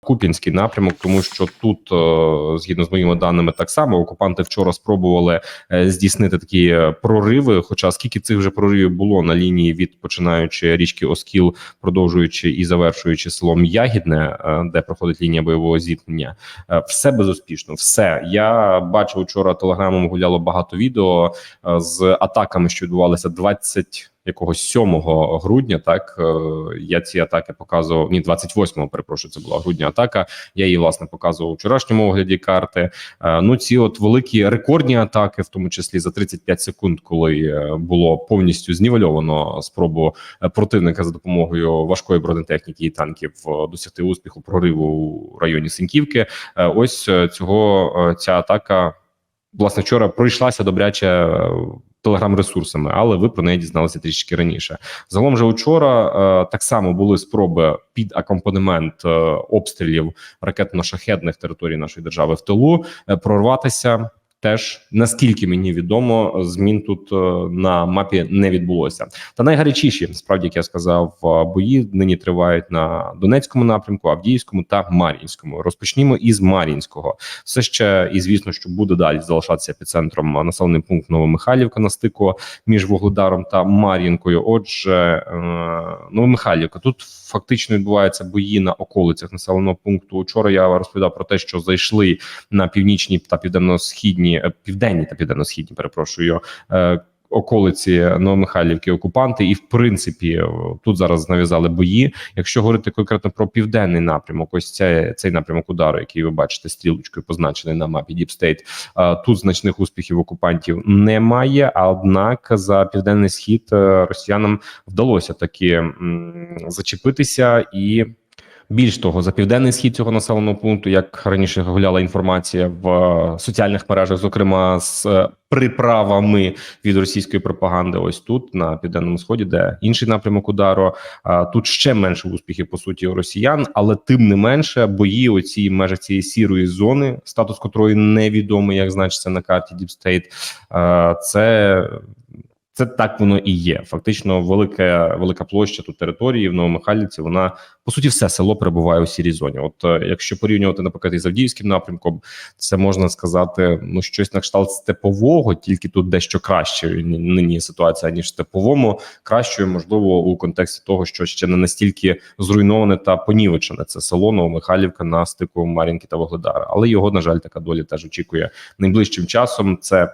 Куп'янський напрямок, тому що тут, е, згідно з моїми даними, так само окупанти вчора спробували е, здійснити такі е, прориви. Хоча скільки цих вже проривів було на лінії від починаючи річки Оскіл, продовжуючи і завершуючи селом Ягідне, де проходить лінія бойового зіткнення, все безуспішно. Все я бачив вчора телеграмом гуляло багато відео з атаками, що відбувалися 20 якогось 7 грудня. Так е, я ці атаки показував. Ні, 28-го, перепрошую, це була грудня атака. Я її власне показував у вчорашньому огляді карти. Е, Ну ці от великі рекордні атаки, в тому числі за 35 секунд, коли е, було повністю знівельовано спробу противника за допомогою важкої бронетехніки і танків досягти успіху прориву у районі Синьківки. Ось цього ця атака власне вчора пройшлася добряче телеграм-ресурсами, але ви про неї дізналися трішки раніше. Загалом же вчора е, так само були спроби під акомпанемент е, обстрілів ракетно-шахетних територій нашої держави в тилу е, прорватися. Теж наскільки мені відомо, змін тут е, на мапі не відбулося. Та найгарячіші, справді як я сказав, е, бої нині тривають на Донецькому напрямку, Авдіївському та Мар'їнському. Розпочнімо із Мар'їнського. Все ще і звісно, що буде далі залишатися епіцентром е, населений пункт Новомихайлівка на стику між Вугледаром та Мар'їнкою. Отже, е, Новомихайлівка тут фактично відбуваються бої на околицях населеного пункту. Вчора я розповідав про те, що зайшли на північній та південно-східні е, південні та південно-східні, перепрошую. е, Околиці Новомихайлівки окупанти, і в принципі е, тут зараз нав'язали бої. Якщо говорити конкретно про південний напрямок, ось цей, цей напрямок удару, який ви бачите стрілочкою, позначений на мапі е, Тут значних успіхів окупантів немає. Однак за південний схід росіянам вдалося таки зачепитися і. Більш того, за південний схід цього населеного пункту, як раніше гуляла інформація в е, соціальних мережах, зокрема з е, приправами від російської пропаганди, ось тут на південному сході, де інший напрямок удару. Тут ще менше успіхів по суті у росіян, але тим не менше бої оці в межах цієї сірої зони, статус котрої невідомий, як значиться на карті е, Це це так воно і є. Фактично, велика велика площа тут території в Новомихайлівці. Вона по суті все село перебуває у сірій зоні. От е, якщо порівнювати наприклад із Авдіївським напрямком, це можна сказати, ну щось на кшталт степового, тільки тут дещо краще нині ситуація ніж степовому, кращою можливо у контексті того, що ще не настільки зруйноване та понівечене це село Новомихайлівка на стику Мар'їнки та Вогледара. Але його на жаль така доля теж очікує найближчим часом. Це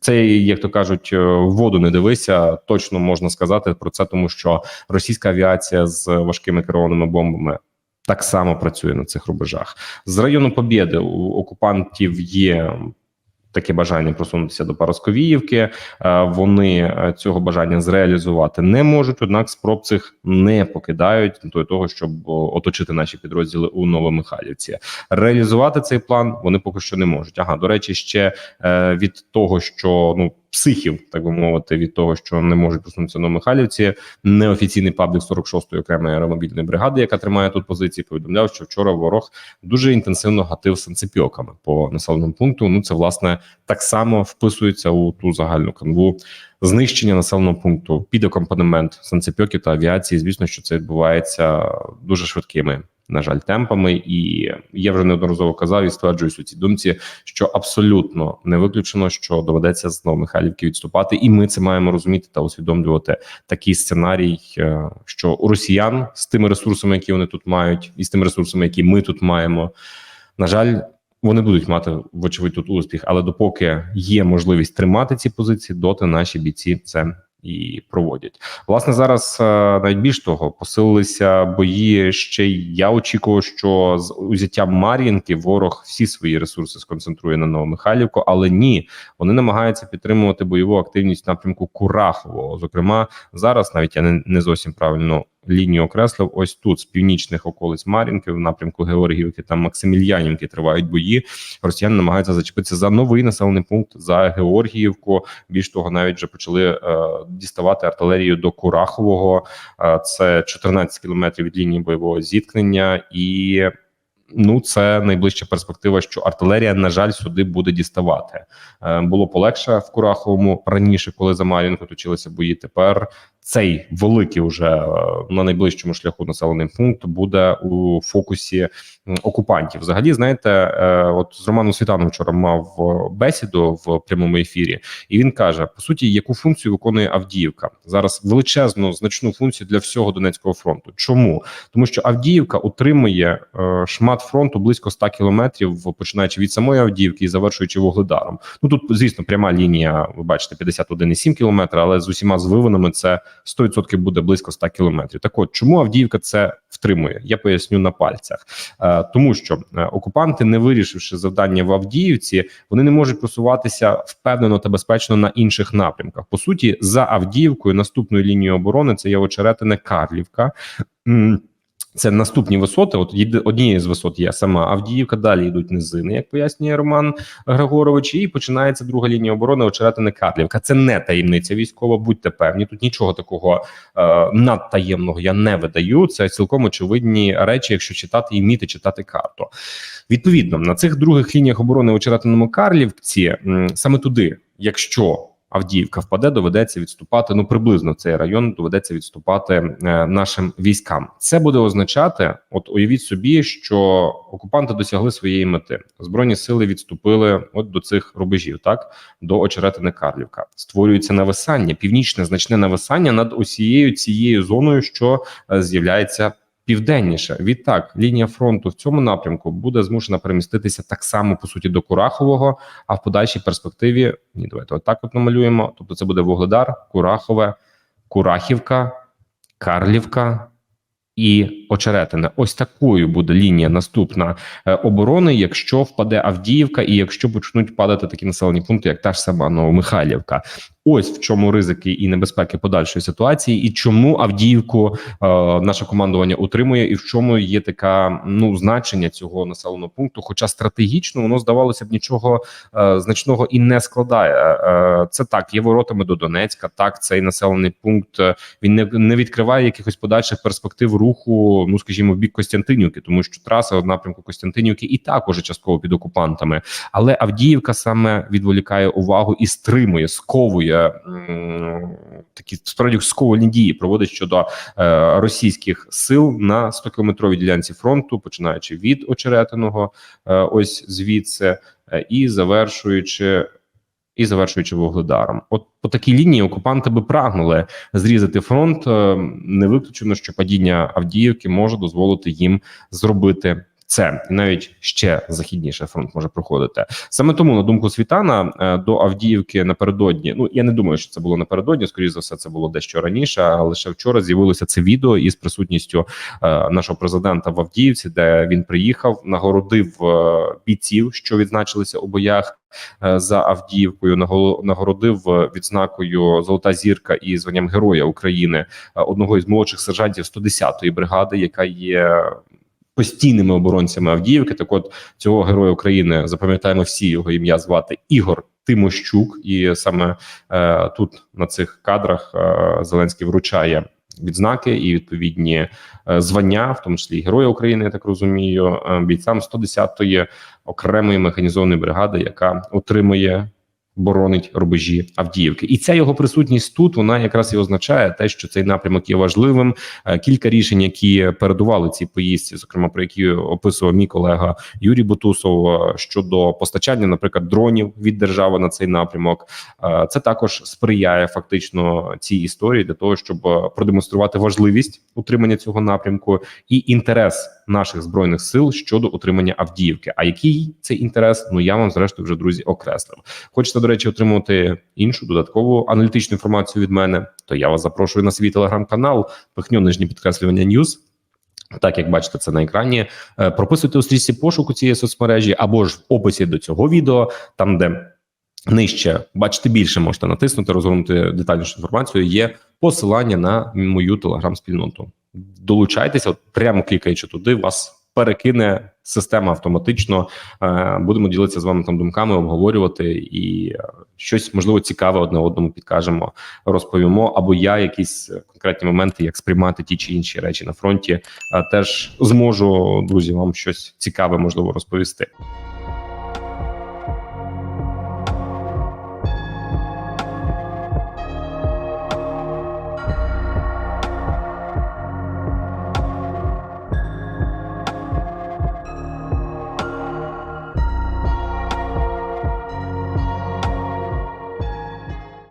це, як то кажуть, е, в воду не дивися. Точно можна сказати про це, тому що російська авіація з важкими керованими бомбами так само працює на цих рубежах. З району Побєди у окупантів є. Таке бажання просунутися до Парасковіївки. Е, Вони е, цього бажання зреалізувати не можуть однак спроб цих не покидають до того, щоб оточити наші підрозділи у Новомихайлівці. Реалізувати цей план вони поки що не можуть. Ага, до речі, ще е, від того, що ну психів, так би мовити, від того, що не можуть просунутися на Михайлівці. Неофіційний паблік 46-ї окремої аеромобільної бригади, яка тримає тут позиції, повідомляв, що вчора ворог дуже інтенсивно гатив санцепьоками по населеному пункту. Ну це власне так само вписується у ту загальну канву. Знищення населеного пункту під акомпанемент санцепьоків та авіації. Звісно, що це відбувається дуже швидкими на жаль, темпами, і я вже неодноразово казав і стверджуюсь у цій думці, що абсолютно не виключено, що доведеться з Новомихайлівки відступати, і ми це маємо розуміти та усвідомлювати. Такий сценарій, е, що у росіян з тими ресурсами, які вони тут мають, і з тими ресурсами, які ми тут маємо, на жаль. Вони будуть мати вочевидь тут успіх, але допоки є можливість тримати ці позиції, доти наші бійці це і проводять. Власне, зараз найбільш навіть більш того посилилися бої. Ще й я очікував, що з узяттям Мар'їнки ворог всі свої ресурси сконцентрує на Новомихайлівку, але ні, вони намагаються підтримувати бойову активність в напрямку Курахового. Зокрема, зараз навіть я не, не зовсім правильно. Лінію окреслив ось тут з північних околиць Мар'їнки в напрямку Георгіївки та Максимільянівки тривають бої. Росіяни намагаються зачепитися за новий населений пункт за Георгіївку. Більш того, навіть вже почали е, діставати артилерію до Курахового. Е, це 14 кілометрів від лінії бойового зіткнення і. Ну, це найближча перспектива, що артилерія, на жаль, сюди буде діставати. Е, було полегше в Кураховому раніше, коли за Мар'їнку точилися бої. Тепер цей великий уже е, на найближчому шляху населений пункт буде у фокусі окупантів. Взагалі, знаєте, е, от з Романом Світаном вчора мав е, бесіду в прямому ефірі, і він каже: по суті, яку функцію виконує Авдіївка зараз величезну значну функцію для всього Донецького фронту. Чому тому, що Авдіївка утримує шмат фронту близько 100 кілометрів, починаючи від самої Авдіївки і завершуючи вугледаром. Ну тут, звісно, пряма лінія. Ви бачите, 51,7 кілометра, але з усіма звивинами це 100% буде близько 100 кілометрів. Так от чому Авдіївка це втримує? Я поясню на пальцях, е, тому що е, окупанти, не вирішивши завдання в Авдіївці, вони не можуть просуватися впевнено та безпечно на інших напрямках. По суті, за Авдіївкою наступною лінією оборони це є Очеретине Карлівка. Це наступні висоти. От однією з висот є сама Авдіївка. Далі йдуть низини, як пояснює Роман Григорович. І починається друга лінія оборони Очеретине Карлівка. Це не таємниця військова. Будьте певні. Тут нічого такого е, надтаємного я не видаю. Це цілком очевидні речі, якщо читати і вміти читати карту. Відповідно, на цих других лініях оборони у Черетиному Карлівці саме туди, якщо Авдіївка впаде, доведеться відступати. Ну приблизно в цей район доведеться відступати е, нашим військам. Це буде означати, от уявіть собі, що окупанти досягли своєї мети. Збройні сили відступили от до цих рубежів, так до очеретини Карлівка. Створюється нависання, північне значне нависання над усією цією зоною, що е, з'являється південніше. Відтак, лінія фронту в цьому напрямку буде змушена переміститися так само по суті до Курахового. А в подальшій перспективі ні, давайте отак от намалюємо. Тобто, це буде Вугледар, Курахове, Курахівка, Карлівка. І очеретине, ось такою буде лінія наступна е, оборони, якщо впаде Авдіївка, і якщо почнуть падати такі населені пункти, як та ж сама Новомихайлівка. Ось в чому ризики і небезпеки подальшої ситуації, і чому Авдіївку е, наше командування утримує, і в чому є така ну значення цього населеного пункту. Хоча стратегічно воно здавалося б нічого е, значного і не складає. Е, це так, є воротами до Донецька. Так, цей населений пункт е, він не, не відкриває якихось подальших перспектив руху, ну скажімо, в бік Костянтинівки, тому що траса в напрямку Костянтинівки і так уже частково під окупантами. Але Авдіївка саме відволікає увагу і стримує, сковує такі справді сковувальні дії, проводить щодо е, російських сил на 100 кілометровій ділянці фронту, починаючи від очеретиного, е, ось звідси, е, і завершуючи. І завершуючи вугледаром, от по такій лінії окупанти би прагнули зрізати фронт. Е, Не виключено, що падіння Авдіївки може дозволити їм зробити це, навіть ще західніше фронт може проходити. Саме тому, на думку Світана, е, до Авдіївки напередодні. Ну я не думаю, що це було напередодні. Скоріше за все, це було дещо раніше. А лише вчора з'явилося це відео із присутністю е, нашого президента в Авдіївці, де він приїхав, нагородив е, бійців, що відзначилися у боях. За Авдіївкою нагородив відзнакою Золота зірка і званням Героя України одного із молодших сержантів 110-ї бригади, яка є постійними оборонцями Авдіївки. Так, от цього героя України запам'ятаємо всі його ім'я звати Ігор Тимощук, і саме е, тут на цих кадрах е, Зеленський вручає відзнаки і відповідні е, звання, в тому числі Героя України, я так розумію, е, бійцям 110-ї окремої механізованої бригади, яка отримує. Боронить рубежі Авдіївки, і ця його присутність тут вона якраз і означає те, що цей напрямок є важливим. Е, Кілька рішень, які передували цій поїздці, зокрема про які описував мій колега Юрій Бутусов е, щодо постачання, наприклад, дронів від держави на цей напрямок. Е, Це також сприяє фактично цій історії для того, щоб продемонструвати важливість утримання цього напрямку і інтерес наших збройних сил щодо утримання Авдіївки. А який цей інтерес? Ну я вам зрештою вже друзі окреслив. Хочете, до речі, отримувати іншу додаткову аналітичну інформацію від мене? То я вас запрошую на свій телеграм-канал. Пихню нижнє підкреслювання Ньюз. Так, як бачите, це на екрані. Е, Прописуйте у стрічці пошуку цієї соцмережі або ж в описі до цього відео, там де нижче бачите більше, можете натиснути, розгорнути детальнішу інформацію. Є посилання на мою телеграм-спільноту. Долучайтеся, от прямо клікаючи туди, вас перекине система автоматично. Е, Будемо ділитися з вами там думками, обговорювати і е, щось можливо цікаве одне одному підкажемо, розповімо. Або я якісь конкретні моменти, як сприймати ті чи інші речі на фронті, е, теж зможу друзі вам щось цікаве можливо розповісти.